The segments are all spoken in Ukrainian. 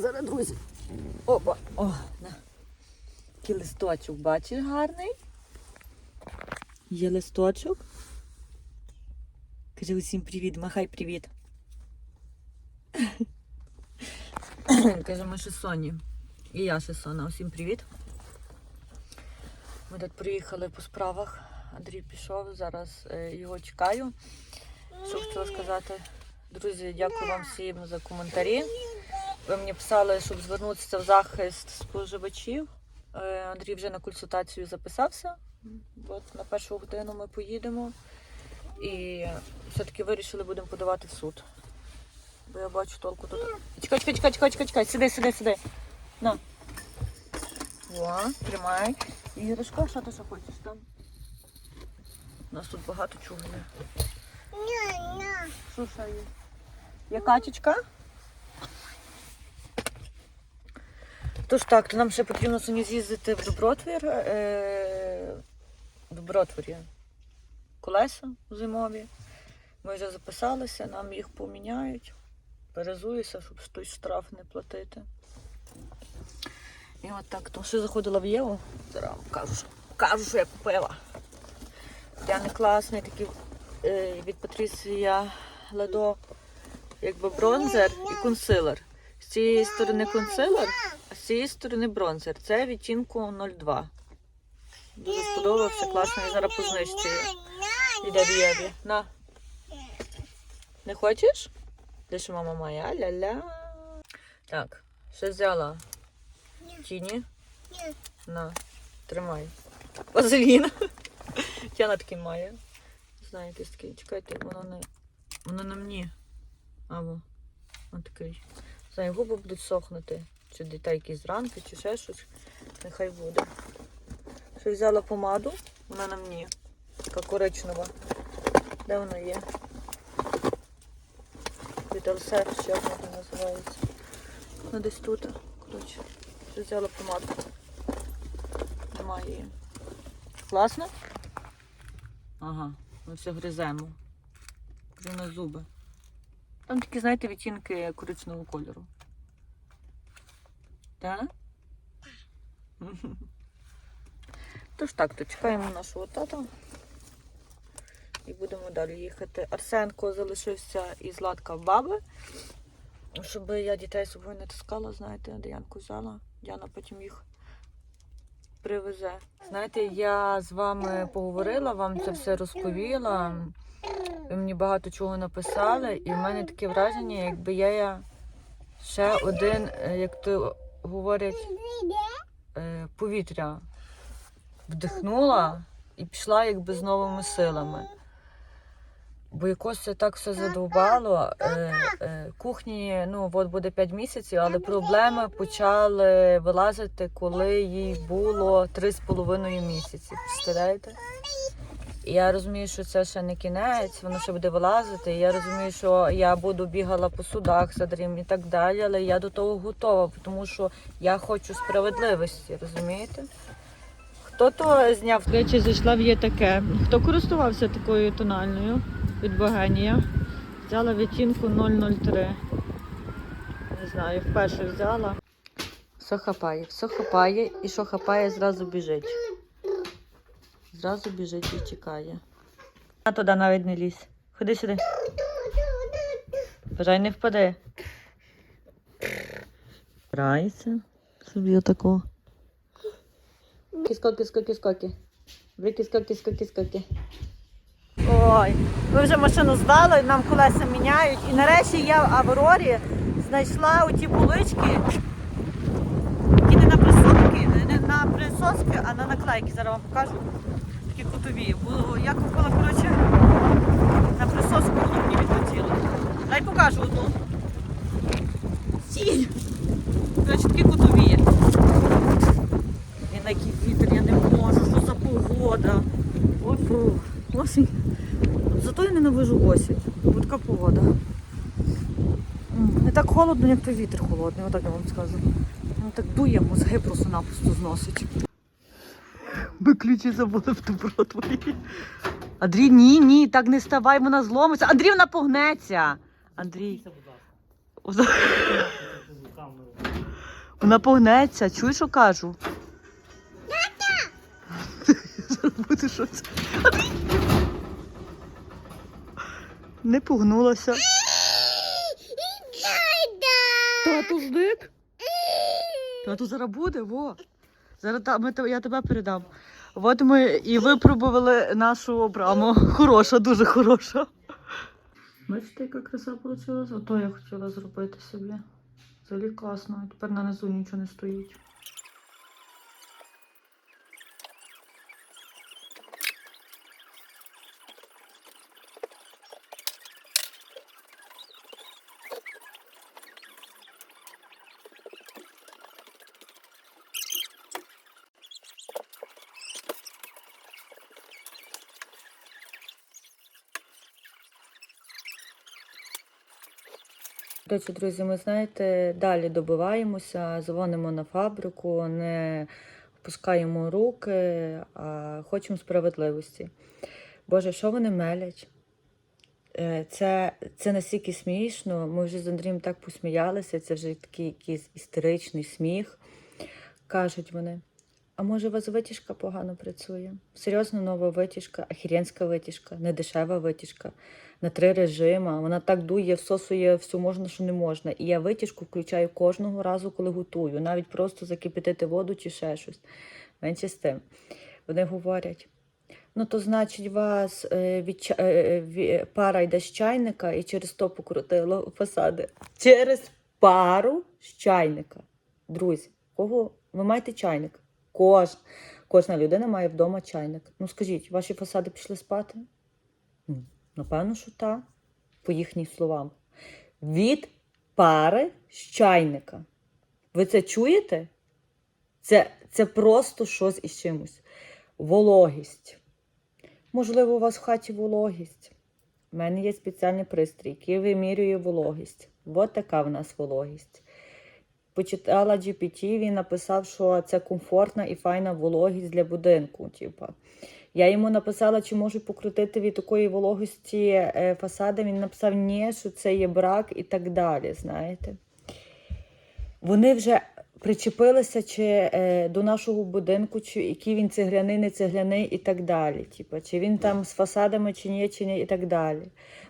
Зараз, друзі. Опа. О, на. Такий листочок, бачиш, гарний. Є листочок. Каже усім привіт, махай привіт. Каже, ми ще Соні. І я ще Сона. Усім привіт. Ми тут приїхали по справах. Андрій пішов, зараз е, його чекаю. Що хотіла сказати? Друзі, дякую вам всім за коментарі. Ви мені писали, щоб звернутися в захист споживачів. Е, Андрій вже на консультацію записався. От на першу годину ми поїдемо. І все-таки вирішили, будемо подавати в суд. Бо я бачу толку тут. Чекай, чекай, чекай, чекай, чекай, чекай. Сиди, сиди, сиди. На. О, тримай. Іграшка, що ти ще хочеш там? У нас тут багато чого є. Що ще є? Є качечка? Тож так, то нам ще потрібно сьогодні з'їздити в Добротвір. Е- в Добротворі колеса зимові. Ми вже записалися, нам їх поміняють. Перезуюся, щоб той штраф не платити. І от так, то ще заходила в Єву. Зараз кажу, що, кажу, що я купила. Тяне класний такий е, від Патрісія Ледо, якби бронзер і консилер. З цієї сторони консилер, з цієї сторони бронзер. Це відтінку 02. Дуже сподобався, класно. І зараз по знижці йде в Єві. На. Не хочеш? Де що мама має? А-ля-ля. Так, ще взяла тіні. На, тримай. Вазелін. Тяна такий має. Якийсь такий. Чекайте, воно не. Воно на мені. Або. Ось такий. Знаю, губи будуть сохнути. Чи дітей якісь чи ще щось. Нехай буде. Ще взяла помаду, вона на мені. Така коричнева. Де вона є? Від ще вона називається. Ну десь тут. Коротше. Ще взяла помаду. Немає її. Класно? Ага, ми все гриземо. Вже зуби. Там такі, знаєте, відтінки коричневого кольору. Так? Тож так, то чекаємо нашого тата і будемо далі їхати. Арсенко залишився із Латка баби, щоб я дітей собою не таскала, знаєте, Діянку взяла. Діана потім їх привезе. Знаєте, я з вами поговорила, вам це все розповіла. Ви мені багато чого написали, і в мене таке враження, якби я, я ще один, е, як то говорять, е, повітря вдихнула і пішла якби з новими силами. Бо якось це так все задовбало. Е, е, кухні, ну от буде 5 місяців, але проблеми почали вилазити, коли їй було 3,5 місяці. Представляєте? І я розумію, що це ще не кінець, воно ще буде вилазити. І я розумію, що я буду бігала по судах за дрім і так далі, але я до того готова, тому що я хочу справедливості, розумієте? Хто то зняв? Речі зайшла в є таке. Хто користувався такою тональною від Богенія? Взяла відтінку 003. Не знаю, вперше взяла. Все хапає, все хапає і що хапає, зразу біжить. Зразу біжить і чекає. А туди навіть не лізь. Ходи сюди. Бажай не впаде. Грається собі отако. Скоки, скоки, скоки. Вики, скоки, скоки, скоки. Ой, ми вже машину здали, нам колеса міняють. І нарешті я в Аврорі знайшла оті булички. Які не на присоски, не не на присоски, а на наклейки. Зараз вам покажу. Кутові. Було, я купила, коротше, на присоску воно мені відлетіло. Дай покажу одну. Сінь! Коротше, такі кутові. І на який вітер я не можу, що за погода. О. Осінь. Зато я ненавижу осінь. Бо така погода. Не так холодно, як той вітер холодний, отак я вам скажу. Ну так дує, мозги просто-напросто зносить. Ми ключі забули в добротворі. Андрій, ні, ні, так не ставай, вона зломиться. Андрій, вона погнеться. Андрій. Вона погнеться, чуєш, що кажу? Буде що це. Не погнулася. Тату зник? Тату зараз буде, во. Зараз та, ми, я тебе передам. От ми і випробували нашу браму. Хороша, дуже хороша. Бачите, яка краса вийшла? Ото я хотіла зробити собі. Взагалі класно. Тепер на низу нічого не стоїть. До друзі, ми знаєте, далі добиваємося, дзвонимо на фабрику, не опускаємо руки, а хочемо справедливості. Боже, що вони мелять? Е, Це, це настільки смішно. Ми вже з Андрієм так посміялися, це вже такий якийсь істеричний сміх. Кажуть вони. А може у вас витяжка погано працює? Серйозно нова витяжка, ахіренська витяжка, недешева витяжка на три режима. Вона так дує, всосує все можна, що не можна. І я витяжку включаю кожного разу, коли готую, навіть просто закипятити воду чи ще щось. Менше з тим. Вони говорять. Ну, то значить, вас е, від, ча- е, ві- пара йде з чайника і через то покрутило фасади. Через пару з чайника. Друзі, кого ви маєте чайник? Кож, кожна людина має вдома чайник. Ну скажіть, ваші фасади пішли спати? Напевно, що так, по їхнім словам. Від пари з чайника. Ви це чуєте? Це, це просто щось із чимось. Вологість. Можливо, у вас в хаті вологість. У мене є спеціальний пристрій, який вимірює вологість. От така в нас вологість. Почитала GPT, він написав, що це комфортна і файна вологість для будинку. Типу. Я йому написала, чи можу покрутити від такої вологості е, фасади. Він написав, ні, що це є брак і так далі. Знаєте. Вони вже причепилися чи е, до нашого будинку, чи який він цегляний, не цегляний і так далі. Типа, чи він там з фасадами, чи ні, чи ні, і так далі.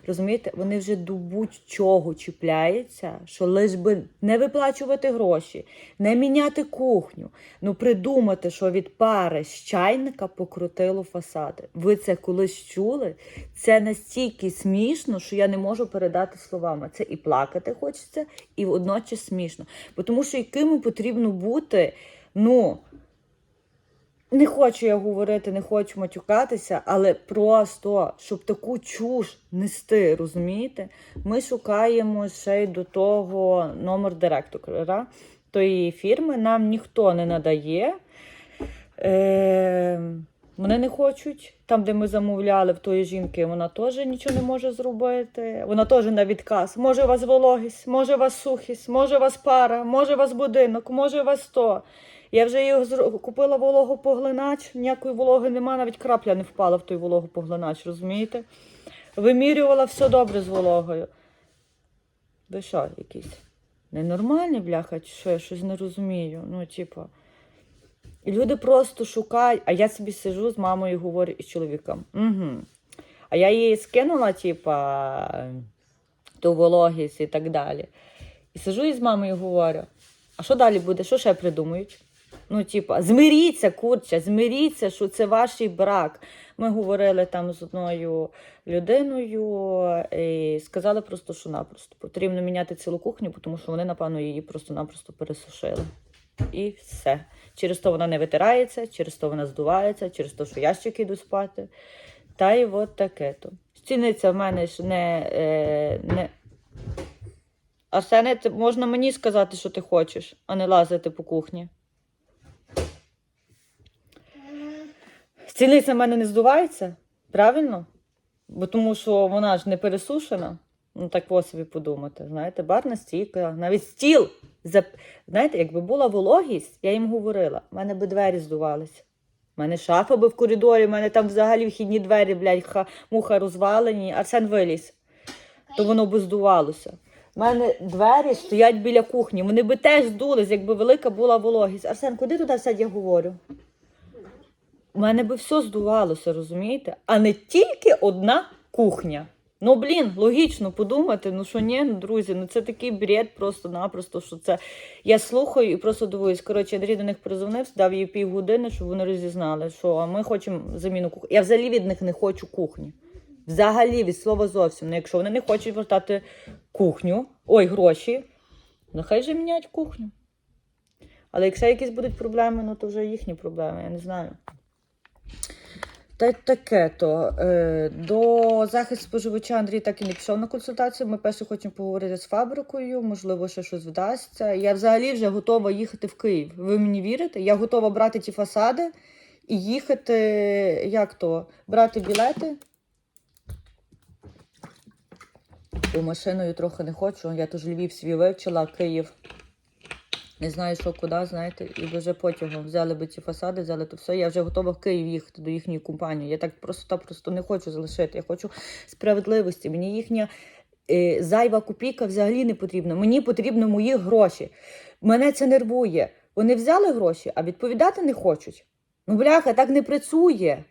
Розумієте, вони вже до будь-чого чіпляються, що лиш би не виплачувати гроші, не міняти кухню, ну придумати, що від пари з чайника покрутило фасади. Ви це колись чули? Це настільки смішно, що я не можу передати словами. Це і плакати хочеться, і водночас смішно. Бо Тому що якими потрібно бути, ну. Не хочу я говорити, не хочу матюкатися, але просто, щоб таку чуш нести, розумієте? Ми шукаємо ще й до того номер директора тої фірми. Нам ніхто не надає. Е, вони не хочуть. Там, де ми замовляли в тої жінки, вона теж нічого не може зробити. Вона теж на відказ. Може, у вас вологість, може, у вас сухість, може, у вас пара, може, у вас будинок, може, у вас то. Я вже зро- купила вологопоглинач, ніякої вологи нема, навіть крапля не впала в той вологопоглинач, розумієте? Вимірювала все добре з вологою. Ви що, якісь ненормальні, бляха, чи що, я щось не розумію. Ну, типу. Люди просто шукають, а я собі сижу з мамою і говорю і з чоловіком. Угу. А я їй скинула, типа, ту вологість і так далі. І сижу і з мамою і говорю: а що далі буде? Що ще придумають? Ну, типа, змиріться, курча, змиріться, що це ваш брак. Ми говорили там з одною людиною і сказали просто, що напросто потрібно міняти цілу кухню, тому що вони, напевно, її просто-напросто пересушили. І все. Через то вона не витирається, через то вона здувається, через то, що ящики йдуть спати. Та й от таке то. Стіниця в мене ж не. Е, не... Арсене, можна мені сказати, що ти хочеш, а не лазити по кухні. Стільниця в мене не здувається, правильно? Бо тому що вона ж не пересушена. Ну, так ось собі подумати. Знаєте, барна стійка, навіть стіл. Знаєте, якби була вологість, я їм говорила, в мене би двері здувалися. У мене шафа би в коридорі, в мене там взагалі вхідні двері, блядь, ха... муха розвалені, Арсен виліз, то воно би здувалося. У мене двері стоять біля кухні. Вони би теж здулись, якби велика була вологість. Арсен, куди туди все я говорю? У мене би все здувалося, розумієте? А не тільки одна кухня. Ну, блін, логічно подумати, ну що ні, ну, друзі, ну це такий бред просто-напросто, що це. Я слухаю і просто дивуюсь. Коротше, Андрій до них призвонив, дав їй півгодини, щоб вони розізнали, що ми хочемо заміну кухні. Я взагалі від них не хочу кухні. Взагалі від слова зовсім. Ну, якщо вони не хочуть вертати кухню, ой, гроші, нехай же міняють кухню. Але якщо якісь будуть проблеми, ну то вже їхні проблеми, я не знаю. Та таке то. Е, до захисту споживача Андрій так і не пішов на консультацію. Ми перше хочемо поговорити з фабрикою, можливо, ще щось вдасться. Я взагалі вже готова їхати в Київ. Ви мені вірите? Я готова брати ті фасади і їхати, як то, брати білети. Бо машиною трохи не хочу. Я теж Львів свій вивчила, Київ. Не знаю, що куди, знаєте, і вже потягом взяли би ці фасади, взяли то все. Я вже готова в Київ їхати до їхньої компанії. Я так просто просто не хочу залишити. Я хочу справедливості. Мені їхня е, зайва копійка взагалі не потрібна. Мені потрібно мої гроші. Мене це нервує. Вони взяли гроші, а відповідати не хочуть. Ну, бляха, так не працює.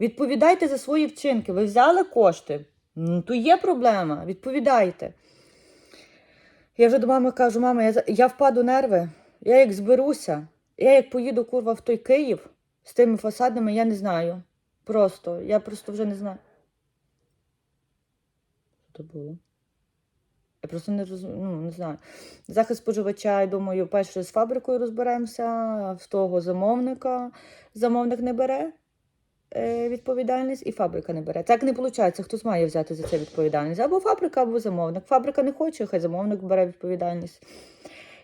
Відповідайте за свої вчинки. Ви взяли кошти. Ну, то є проблема. Відповідайте. Я вже до мами кажу, мама, я, я впаду нерви, я як зберуся, я як поїду курва в той Київ з тими фасадами, я не знаю. Просто, я просто вже не знаю. Що то було? Я просто не розумію, ну, не знаю. Захист споживача, я думаю, перше з фабрикою розберемося, в того замовника. Замовник не бере відповідальність і фабрика не бере. Так не виходить, хтось має взяти за це відповідальність. Або фабрика, або замовник. Фабрика не хоче, хай замовник бере відповідальність.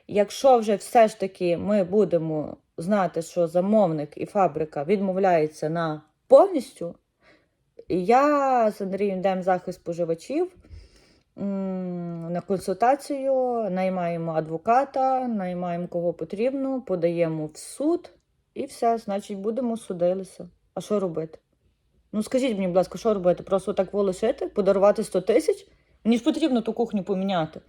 Якщо вже все ж таки ми будемо знати, що замовник і фабрика відмовляються на повністю, я з Андрієм йдемо захист споживачів на консультацію, наймаємо адвоката, наймаємо кого потрібно, подаємо в суд і все, значить, будемо судилися. А що робити? Ну скажіть мені, будь ласка, що робити? Просто так лишити, подарувати 100 тисяч? Мені ж потрібно ту кухню поміняти.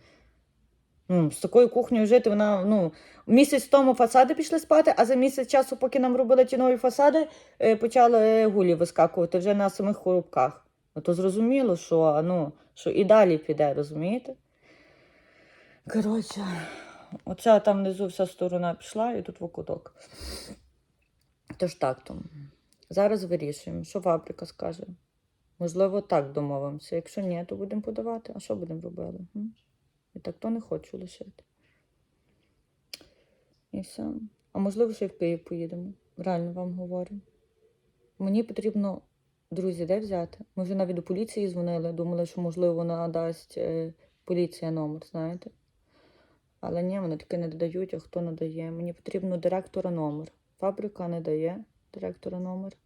Ну, з такою кухнею жити, вона, ну, місяць тому фасади пішли спати, а за місяць часу, поки нам робили ті нові фасади, е, почали гулі вискакувати вже на самих коробках. Ну, то зрозуміло, що, ну, що і далі піде, розумієте? Коротше, оця там внизу вся сторона пішла, і тут вокуток. Тож так то. Зараз вирішуємо, що фабрика скаже. Можливо, так домовимося. Якщо ні, то будемо подавати. А що будемо робити? І так то не хочу лишити. І все. А можливо, ще й в Київ поїдемо. Реально вам говорю. Мені потрібно, друзі, де взяти? Ми вже навіть до поліції дзвонили, думали, що, можливо, вона дасть е, поліція номер, знаєте. Але ні, вони таки не додають, а хто надає? Мені потрібно директора номер. Фабрика не дає директора номер.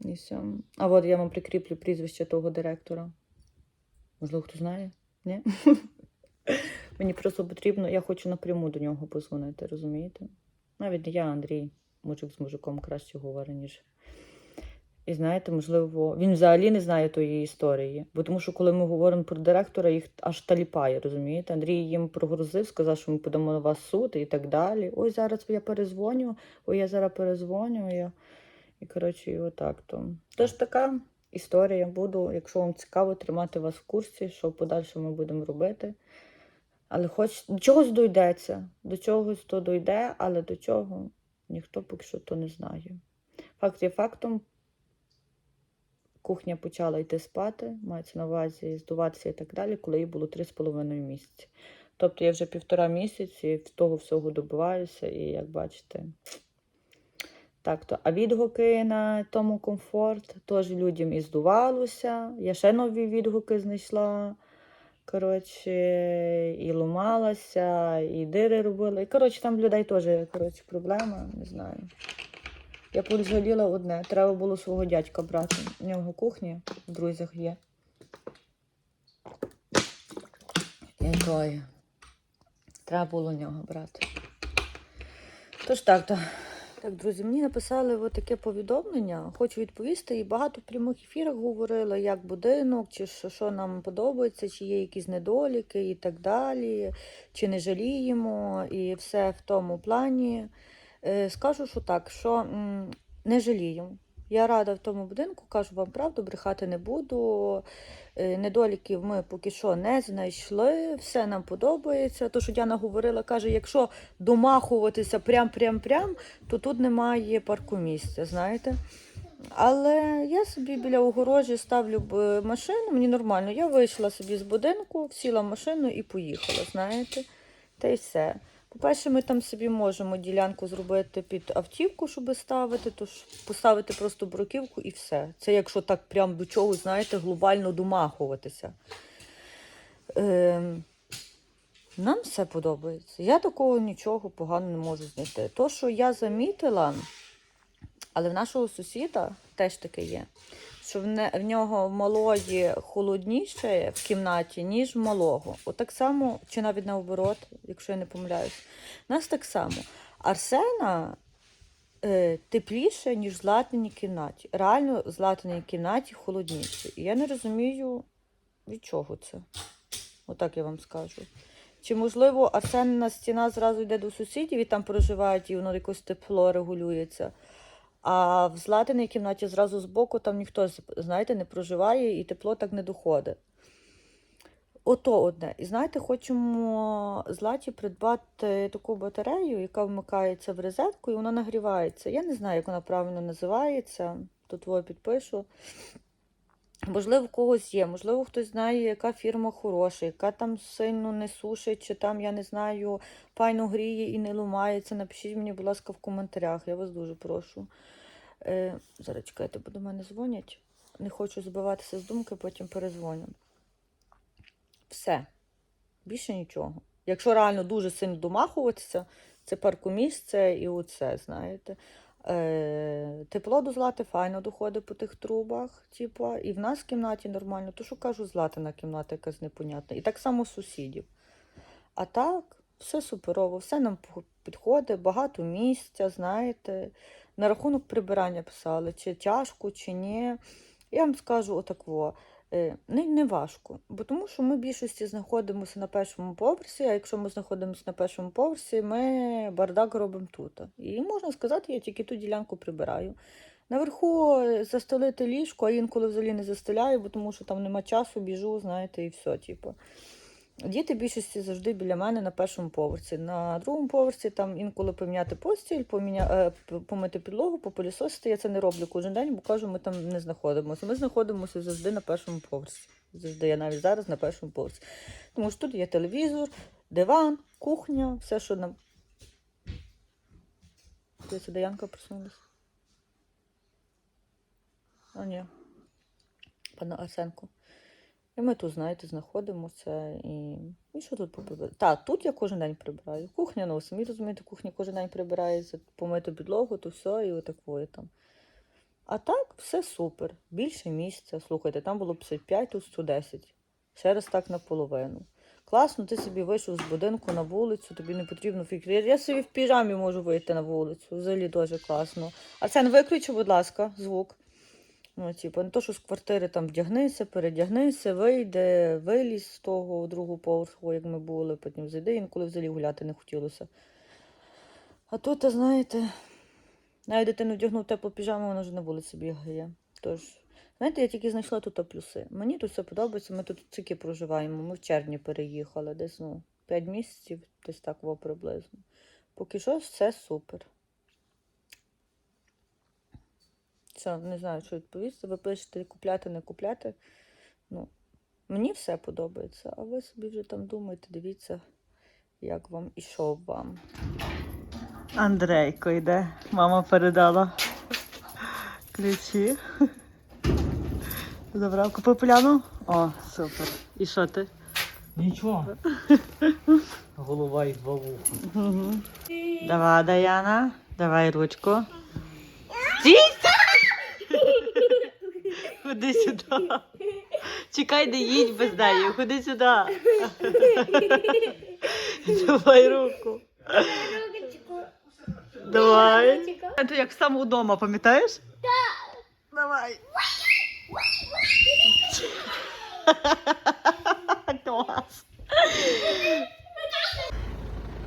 І все. А от я вам прикріплю прізвище того директора. Можливо, хто знає? Ні? Мені просто потрібно, я хочу напряму до нього позвонити, розумієте? Навіть я, Андрій, мужик з мужиком краще говорить, ніж. І знаєте, можливо, він взагалі не знає тої історії. Бо тому що коли ми говоримо про директора, їх аж таліпає, розумієте? Андрій їм прогрозив, сказав, що ми подамо на вас суд і так далі. Ой, зараз я перезвоню, ой, я зараз перезвоню. Я... І коротше, і отак то. Тож така історія. Буду, якщо вам цікаво, тримати вас в курсі, що в подальшому ми будемо робити. Але хоч до чогось дойдеться, до чогось то дойде, але до чого ніхто поки що то не знає. Факт є фактом, кухня почала йти спати, мається на увазі здуватися і так далі, коли їй було 3,5 місяці. Тобто я вже півтора місяці того всього добиваюся, і як бачите. Так, то, а відгуки на тому комфорт теж людям і здувалося. Я ще нові відгуки знайшла. Коротше, і ломалася, і дири робила. І коротше, там в людей теж коротше, проблема, не знаю. Я пожаліла одне. Треба було свого дядька брати. У нього кухня в друзях є. Якої. Треба було у нього брати. Тож так, то Так, друзі, мені написали от таке повідомлення. Хочу відповісти. І багато в прямих ефірах говорила, як будинок, чи що, що нам подобається, чи є якісь недоліки і так далі, чи не жаліємо, і все в тому плані. Е, Скажу, що так, що не жалію. Я рада в тому будинку, кажу вам правду, брехати не буду. Е, Недоліків ми поки що не знайшли, все нам подобається. То, що Діана говорила, каже, якщо домахуватися прям-прям-прям, то тут немає парку місця, знаєте. Але я собі біля огорожі ставлю б машину, мені нормально. Я вийшла собі з будинку, сіла в машину і поїхала, знаєте. Та й все. По-перше, ми там собі можемо ділянку зробити під автівку, щоб ставити, тож поставити просто бруківку і все. Це якщо так прям до чогось, знаєте, глобально домахуватися. Ем, нам все подобається. Я такого нічого поганого не можу знайти. То, що я замітила, але в нашого сусіда теж таке є, що в, не, в нього малої холодніше в кімнаті, ніж в малого. Отак само, чи навіть наоборот, якщо я не помиляюсь. У нас так само. Арсена е, тепліше, ніж в златненій кімнаті. Реально, в златненій кімнаті холодніше. І я не розумію, від чого це. Отак я вам скажу. Чи, можливо, Арсенина стіна зразу йде до сусідів і там проживають, і воно якось тепло регулюється. А в златиній кімнаті зразу збоку там ніхто, знаєте, не проживає і тепло так не доходить. Ото одне. І знаєте, хочемо златі придбати таку батарею, яка вмикається в розетку, і вона нагрівається. Я не знаю, як вона правильно називається. Тут твоє підпишу. Можливо, в когось є, можливо, хтось знає, яка фірма хороша, яка там сильно не сушить, чи там, я не знаю, пайно гріє і не ломається. Напишіть мені, будь ласка, в коментарях. Я вас дуже прошу. Е, зараз чекайте, бо до мене дзвонять. Не хочу збиватися з думки, потім перезвоню. Все. Більше нічого. Якщо реально дуже сильно домахуватися, це паркомісце і оце, знаєте. Е, тепло до злати файно доходить по тих трубах, типу, і в нас в кімнаті нормально, то що кажу, златина кімната якась непонятна. І так само сусідів. А так, все суперово, все нам підходить, багато місця, знаєте. На рахунок прибирання писали, чи тяжко, чи ні. Я вам скажу отакво. е, Не, не важко, бо тому що ми в більшості знаходимося на першому поверсі, а якщо ми знаходимося на першому поверсі, ми бардак робимо тут. І можна сказати, я тільки ту ділянку прибираю. Наверху е, застелити ліжко, а інколи взагалі не застеляю, бо тому що там нема часу, біжу, знаєте, і все. Типу. Діти більшості завжди біля мене на першому поверсі. На другому поверсі там інколи поміняти постіль, поміня... е, помити підлогу, попилісосити. Я це не роблю кожен день, бо кажу, ми там не знаходимося. Ми знаходимося завжди на першому поверсі. Завжди я навіть зараз на першому поверсі. Тому що тут є телевізор, диван, кухня, все, що нам. Де це Янка просунулася? А, ні. Пане Арсенко. І ми тут, знаєте, знаходимося. І, і що тут поприбирати? Так, тут я кожен день прибираю. Кухня, ну, самі розумієте, кухня кожен день прибирається, помити підлогу, то все, і отакої там. А так, все супер. Більше місця. Слухайте, там було 55, тут 110. Ще раз так наполовину. Класно, ти собі вийшов з будинку на вулицю, тобі не потрібно фікр. Я собі в піжамі можу вийти на вулицю. Взагалі дуже класно. А це не виключи, будь ласка, звук. Ну, типу, не то, що з квартири там вдягнися, передягнися, вийде, вилізь з того другого поверху, як ми були, потім зайди, інколи взагалі гуляти не хотілося. А тут, знаєте, навіть дитину вдягнув теплу піжаму, вона вже на вулиці бігає. Тож, знаєте, я тільки знайшла тут плюси. Мені тут все подобається, ми тут тільки проживаємо. Ми в червні переїхали, десь ну, 5 місяців, десь так во приблизно. Поки що все супер. Все, не знаю, що відповісти. Ви пишете купляти, не купляти. Ну, мені все подобається, а ви собі вже там думаєте, дивіться, як вам і що вам. Андрейко йде. Мама передала ключі. Забрав, купив поляну? О, супер. І що ти? Нічого. Голова і два вуха. Угу. Давай, Даяна, давай ручку. Стійся! Ходи сюди. Чекай, не їдь без неї. Ходи сюди. Давай руку. Давай. Це як сам удома, пам'ятаєш? Так. Давай. Клас.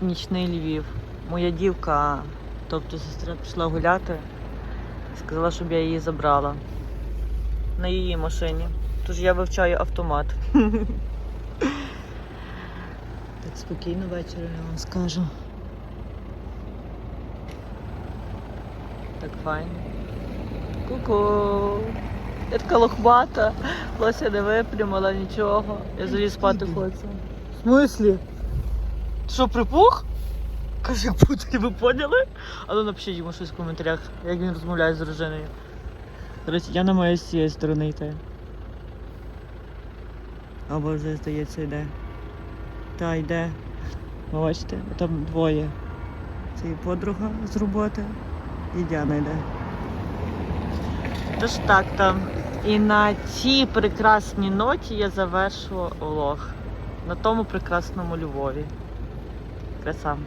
Нічний Львів. Моя дівка, тобто сестра пішла гуляти, сказала, щоб я її забрала на її машині. Тож я вивчаю автомат. Так спокійно ввечері я вам скажу. Так файно. Ку-ку. Я така лохмата, Лося не виплюмала нічого. Я взагалі спати хочу. В смислі? Ти що, припух? Каже, як будто ви поняли? А ну напишіть йому щось в коментарях, як він розмовляє з дружиною. До речі, я намагаюся з цієї сторони йти. Або вже здається йде. Та йде. Ви Бачите, там двоє. Це і подруга з роботи, і Діана йде. Тож так там. І на цій прекрасній ноті я завершу влог. На тому прекрасному Львові. Краса.